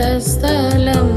పరిశుద్ధ స్థలం